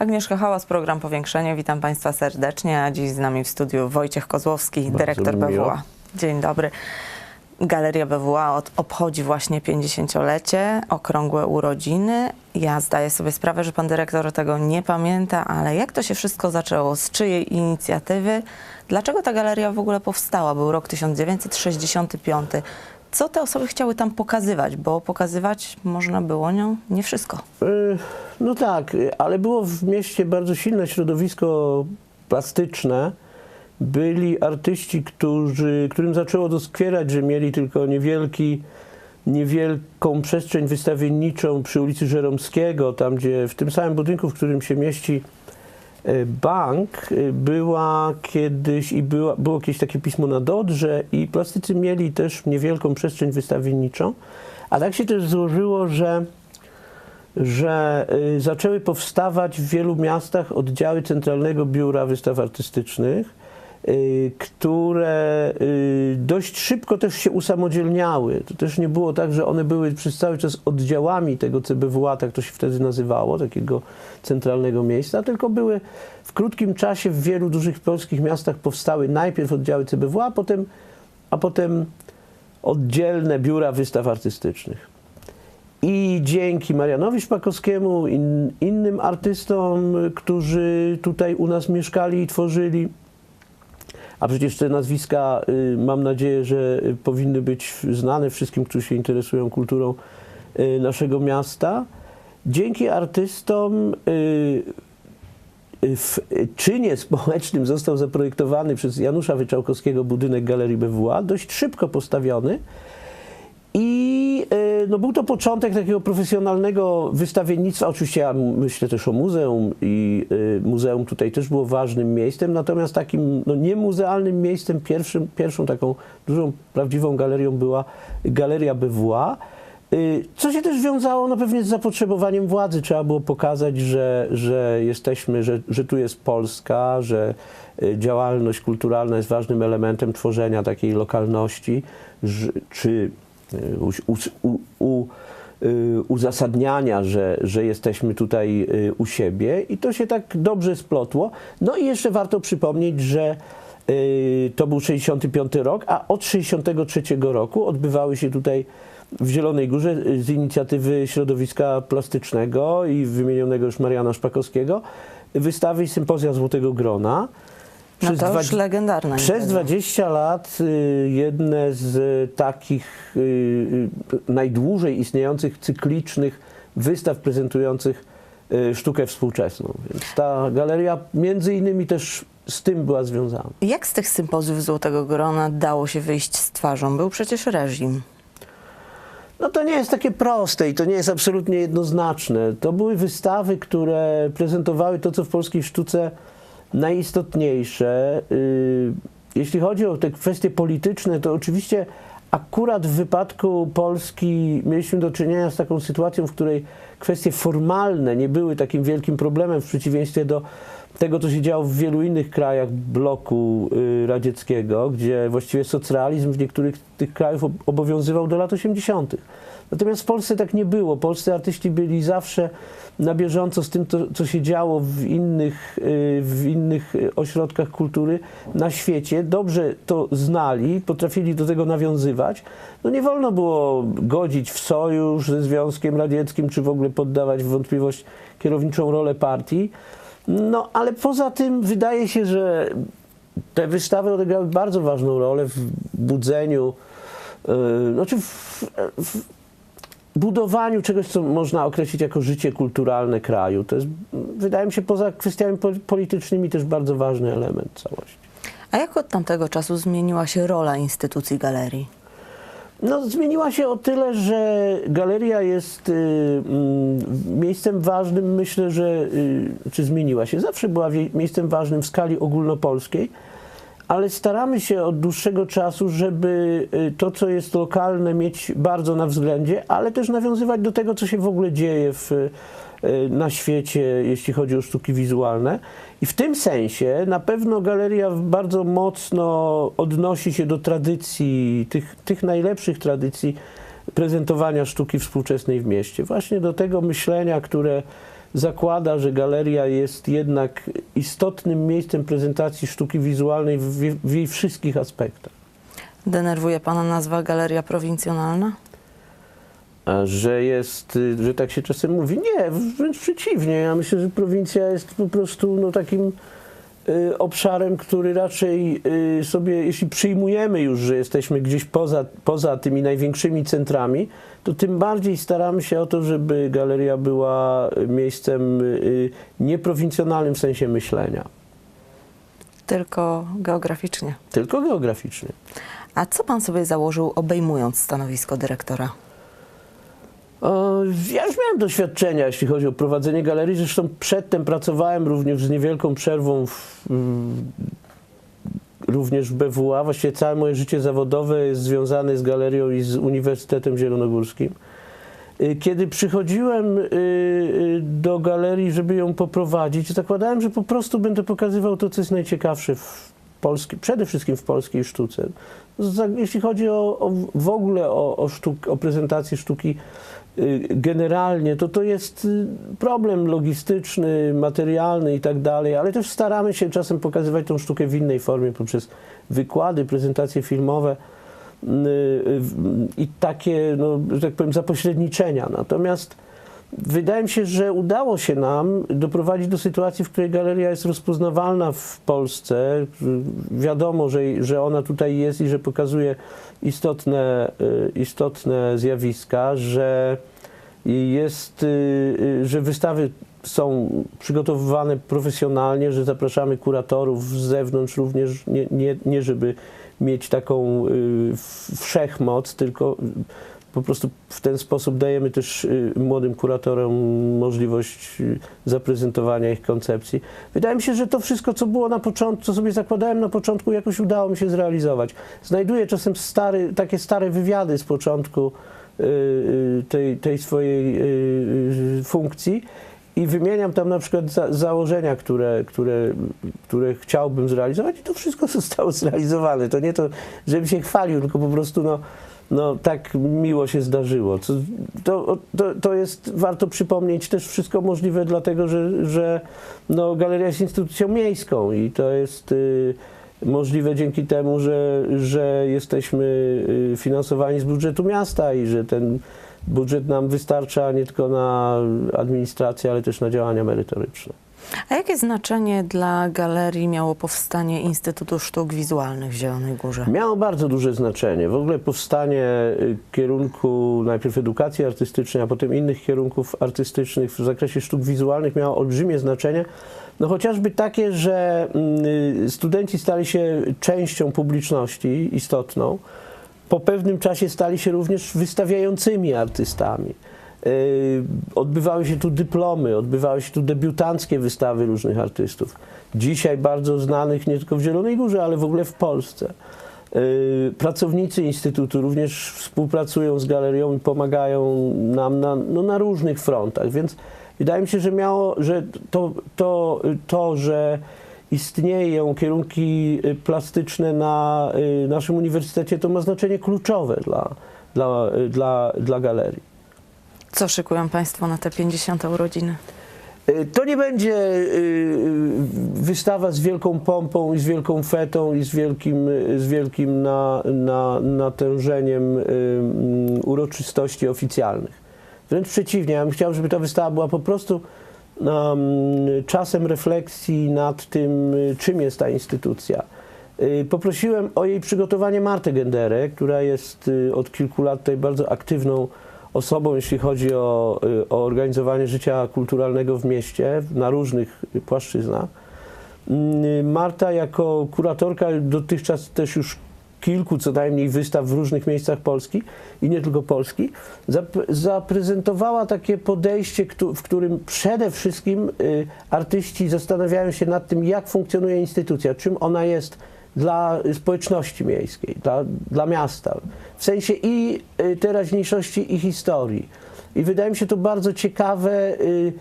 Agnieszka Hałas, program Powiększenie. Witam Państwa serdecznie, a dziś z nami w studiu Wojciech Kozłowski, Bardzo dyrektor mi miło. BWA. Dzień dobry. Galeria BWA od, obchodzi właśnie 50-lecie, okrągłe urodziny. Ja zdaję sobie sprawę, że pan dyrektor tego nie pamięta, ale jak to się wszystko zaczęło? Z czyjej inicjatywy? Dlaczego ta galeria w ogóle powstała? Był rok 1965. Co te osoby chciały tam pokazywać? Bo pokazywać można było nią nie wszystko. Y, No tak, ale było w mieście bardzo silne środowisko plastyczne. Byli artyści, którzy, którym zaczęło doskwierać, że mieli tylko niewielki, niewielką przestrzeń wystawienniczą przy ulicy Żeromskiego, tam gdzie w tym samym budynku, w którym się mieści bank, y, była kiedyś i była, było jakieś takie pismo na Dodrze i plastycy mieli też niewielką przestrzeń wystawienniczą. A tak się też złożyło, że że y, zaczęły powstawać w wielu miastach oddziały Centralnego Biura Wystaw Artystycznych, które y, dość szybko też się usamodzielniały. To też nie było tak, że one były przez cały czas oddziałami tego CBWA, tak to się wtedy nazywało, takiego centralnego miejsca, tylko były w krótkim czasie w wielu dużych polskich miastach powstały najpierw oddziały CBWA, a potem, a potem oddzielne biura wystaw artystycznych. I dzięki Marianowi Szpakowskiemu, in, innym artystom, którzy tutaj u nas mieszkali i tworzyli, a przecież te nazwiska, y, mam nadzieję, że y, powinny być znane wszystkim, którzy się interesują kulturą y, naszego miasta. Dzięki artystom w czynie społecznym został zaprojektowany przez Janusza Wyczałkowskiego budynek Galerii BWA, dość szybko postawiony. No, był to początek takiego profesjonalnego wystawiennictwa. Oczywiście ja myślę też o muzeum i y, muzeum tutaj też było ważnym miejscem, natomiast takim no, niemuzealnym miejscem, pierwszym, pierwszą taką dużą, prawdziwą galerią była Galeria BWA. Y, Co się też wiązało no pewnie z zapotrzebowaniem władzy. Trzeba było pokazać, że, że jesteśmy, że, że tu jest Polska, że y, działalność kulturalna jest ważnym elementem tworzenia takiej lokalności, że, czy u, u, u, y, uzasadniania, że, że jesteśmy tutaj y, u siebie i to się tak dobrze splotło. No i jeszcze warto przypomnieć, że y, to był 65 rok, a od 63 roku odbywały się tutaj w Zielonej Górze z inicjatywy środowiska plastycznego i wymienionego już Mariana Szpakowskiego wystawy i sympozja Złotego Grona. No to już dwa- legendarna przez impreza. 20 lat y, jedne z takich y, y, najdłużej istniejących cyklicznych wystaw prezentujących sztukę współczesną. Więc ta galeria między innymi też z tym była związana. Jak z tych sympozjów Złotego Grona dało się wyjść z twarzą? Był przecież reżim. No to nie jest takie proste i to nie jest absolutnie jednoznaczne. To były wystawy, które prezentowały to, co w polskiej sztuce najistotniejsze. Y, Jeśli chodzi o te kwestie polityczne, to oczywiście akurat w wypadku Polski mieliśmy do czynienia z taką sytuacją, w której kwestie formalne nie były takim wielkim problemem w przeciwieństwie do tego, co się działo w wielu innych krajach bloku y, radzieckiego, gdzie właściwie socrealizm w niektórych tych krajów ob- obowiązywał do lat 80. Natomiast w Polsce tak nie było. Polscy artyści byli zawsze na bieżąco z tym, co się działo w innych, y, w innych y, ośrodkach kultury na świecie. Dobrze to znali, potrafili do tego nawiązywać. No nie wolno było godzić w sojusz ze Związkiem Radzieckim, czy w ogóle poddawać w wątpliwość kierowniczą rolę partii. No, ale poza tym wydaje się, że te wystawy odegrały bardzo ważną rolę w budzeniu, yy, znaczy w, w budowaniu czegoś, co można określić jako życie kulturalne kraju. To jest, wydaje mi się, poza kwestiami po- politycznymi też bardzo ważny element całości. A jak od tamtego czasu zmieniła się rola instytucji galerii? No, zmieniła się o tyle, że galeria jest y, mm, miejscem ważnym, myślę, że y, czy zmieniła się, zawsze była wie- miejscem ważnym w skali ogólnopolskiej, ale staramy się od dłuższego czasu, żeby y, to, co jest lokalne, mieć bardzo na względzie, ale też nawiązywać do tego, co się w ogóle dzieje w, y, na świecie, jeśli chodzi o sztuki wizualne. I w tym sensie na pewno galeria bardzo mocno odnosi się do tradycji, tych, tych najlepszych tradycji prezentowania sztuki współczesnej w mieście. Właśnie do tego myślenia, które zakłada, że galeria jest jednak istotnym miejscem prezentacji sztuki wizualnej w, w jej wszystkich aspektach. Denerwuje pana nazwa Galeria Prowincjonalna? A że jest, że tak się czasem mówi. Nie, wręcz przeciwnie. Ja myślę, że prowincja jest po prostu no, takim obszarem, który raczej y, sobie, jeśli przyjmujemy już, że jesteśmy gdzieś poza, poza tymi największymi centrami, to tym bardziej staramy się o to, żeby galeria była miejscem y, nieprowincjonalnym w sensie myślenia, Tylko geograficznie. tylko geograficznie. A co pan sobie założył, obejmując stanowisko dyrektora? Ja już miałem doświadczenia, jeśli chodzi o prowadzenie galerii. Zresztą przedtem pracowałem również z niewielką przerwą w, mm, również w BWA. Właściwie całe moje życie zawodowe jest związane z galerią i z Uniwersytetem Zielonogórskim. Y, Kiedy przychodziłem y, y, do galerii, żeby ją poprowadzić, zakładałem, że po prostu będę pokazywał to, co jest najciekawsze w polskiej, przede wszystkim w polskiej sztuce. Jeśli chodzi o, o w ogóle o, o, sztuk, o prezentację sztuki y, generalnie, to to jest y, problem logistyczny, materialny i tak dalej, ale też staramy się czasem pokazywać tą sztukę w innej formie poprzez wykłady, prezentacje filmowe y, i takie, no, że tak powiem, zapośredniczenia. Natomiast wydaje mi się, że udało się nam doprowadzić do sytuacji, w której galeria jest rozpoznawalna w Polsce. Wiadomo, że, że ona tutaj jest i że pokazuje istotne, y, istotne zjawiska, że jest, y, y, że wystawy są przygotowywane profesjonalnie, że zapraszamy kuratorów z zewnątrz również, nie, nie, nie żeby mieć taką wszechmoc, tylko po prostu w ten sposób dajemy też y, młodym kuratorom możliwość y, zaprezentowania ich koncepcji. Wydaje mi się, że to wszystko, co było na początku, co sobie zakładałem na początku, jakoś udało mi się zrealizować. Znajduję czasem stary, takie stare wywiady z początku y, tej, tej swojej funkcji i wymieniam tam na przykład za, założenia, które, które, które chciałbym zrealizować i to wszystko zostało zrealizowane. To nie to, żebym się chwalił, tylko po prostu no, no tak miło się zdarzyło. To, to, to jest, warto przypomnieć, też wszystko możliwe dlatego, że, że no, galeria jest instytucją miejską i to jest y, możliwe dzięki temu, że, że jesteśmy y, finansowani z budżetu miasta i że ten budżet nam wystarcza nie tylko na administrację, ale też na działania merytoryczne. A jakie znaczenie dla galerii miało powstanie Instytutu Sztuk Wizualnych w Zielonej Górze? Miało bardzo duże znaczenie. W ogóle powstanie y, kierunku najpierw edukacji artystycznej, a potem innych kierunków artystycznych w zakresie sztuk wizualnych miało olbrzymie znaczenie. No chociażby takie, że mm, studenci stali się częścią publiczności istotną. Po pewnym czasie stali się również wystawiającymi artystami. Yy, Odbywały się tu dyplomy, odbywały się tu debiutanckie wystawy różnych artystów. Dzisiaj bardzo znanych nie tylko w Zielonej Górze, ale w ogóle w Polsce. Yy, Pracownicy Instytutu również współpracują z galerią i pomagają nam na, no, na różnych frontach, więc wydaje mi się, że miało, że to, to, to że istnieją kierunki y, plastyczne na y, naszym uniwersytecie, to ma znaczenie kluczowe dla, dla, y, dla, dla galerii. Co szykują Państwo na te 50 urodziny? Y, To nie będzie y, wystawa z wielką pompą i z wielką fetą i z wielkim, z wielkim na, na, natężeniem y, uroczystości oficjalnych. Wręcz przeciwnie, ja bym chciał, żeby ta wystawa była po prostu um, czasem refleksji nad tym, czym jest ta instytucja. Poprosiłem o jej przygotowanie Martę Genderę, która jest od kilku lat tutaj bardzo aktywną osobą, jeśli chodzi o, y, o organizowanie życia kulturalnego w mieście na różnych płaszczyznach. Mm, Marta jako kuratorka dotychczas też już kilku co najmniej wystaw w różnych miejscach Polski i nie tylko Polski, zap- zaprezentowała takie podejście, w którym przede wszystkim y, artyści zastanawiają się nad tym, jak funkcjonuje instytucja, czym ona jest dla społeczności miejskiej, dla, dla miasta, w sensie i y, teraźniejszości, i historii. I wydaje mi się to bardzo ciekawe y,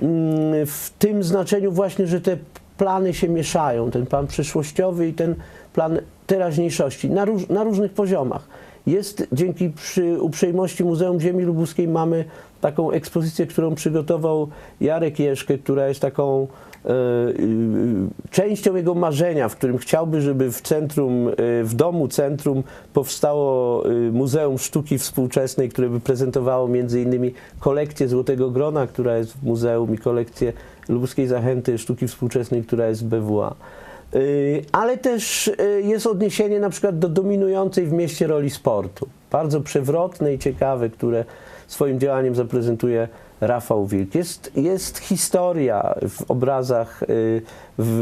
mm, w tym znaczeniu właśnie, że te plany się mieszają, ten plan przyszłościowy i ten plan teraźniejszości na, róż, na różnych poziomach. Jest dzięki uprzejmości Muzeum Ziemi Lubuskiej mamy taką ekspozycję, którą przygotował Jarek Jeszkę, która jest taką e, y, częścią jego marzenia, w którym chciałby, żeby w centrum, e, w domu centrum powstało e, Muzeum Sztuki Współczesnej, które by prezentowało między innymi kolekcję Złotego Grona, która jest w muzeum i kolekcję Lubuskiej Zachęty Sztuki Współczesnej, która jest w BWA. Y, Ale też y, jest odniesienie na przykład do dominującej w mieście roli sportu. Bardzo przewrotne i ciekawe, które swoim działaniem zaprezentuje Rafał Wilk. Jest, jest historia w obrazach y, w,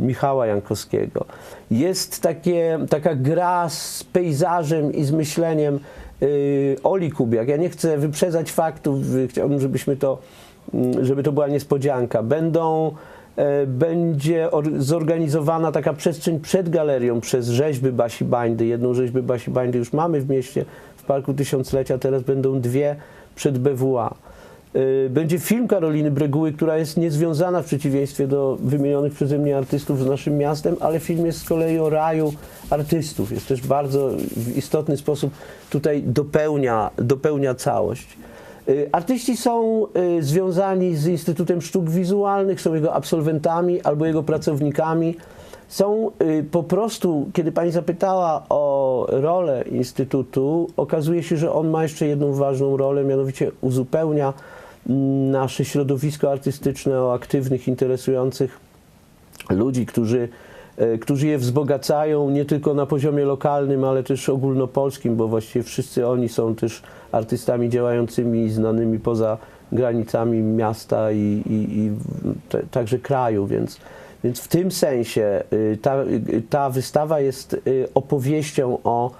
y, Michała Jankowskiego. Jest takie, taka gra z pejzażem i z myśleniem Oli Kubiak. Ja nie chcę wyprzedzać faktów, chciałbym, żebyśmy to, mm, żeby to była niespodzianka. Będą będzie or- zorganizowana taka przestrzeń przed galerią przez rzeźby Basi Bańdy. Jedną rzeźbę Basi Bańdy już mamy w mieście, w Parku Tysiąclecia, teraz będą dwie przed BWA. Y, Będzie film Karoliny Breguły, która jest niezwiązana w przeciwieństwie do wymienionych przeze mnie artystów z naszym miastem, ale film jest z kolei o raju artystów. Jest też bardzo w istotny sposób tutaj dopełnia, dopełnia całość. Y, Artyści są y, związani z Instytutem Sztuk Wizualnych, są jego absolwentami albo jego pracownikami. Są y, po prostu, kiedy pani zapytała o rolę Instytutu, okazuje się, że on ma jeszcze jedną ważną rolę, mianowicie uzupełnia mm, nasze środowisko artystyczne o aktywnych, interesujących ludzi, którzy, którzy je wzbogacają nie tylko na poziomie lokalnym, ale też ogólnopolskim, bo właściwie wszyscy oni są też artystami działającymi i znanymi poza granicami miasta i, i, i te, także kraju, więc, więc w tym sensie y, ta, y, ta wystawa jest y, opowieścią o,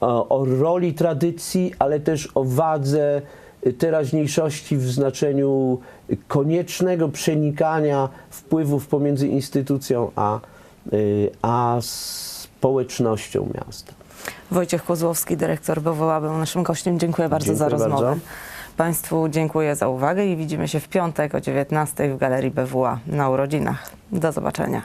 o, o roli tradycji, ale też o wadze teraźniejszości w znaczeniu koniecznego przenikania wpływów pomiędzy instytucją a, a społecznością miasta. Wojciech Kozłowski, dyrektor BWA, był naszym gościem. Dziękuję bardzo za Dziękuję rozmowę. bardzo. Państwu dziękuję za uwagę i widzimy się w piątek o 19 w Galerii BWA na urodzinach. Do zobaczenia.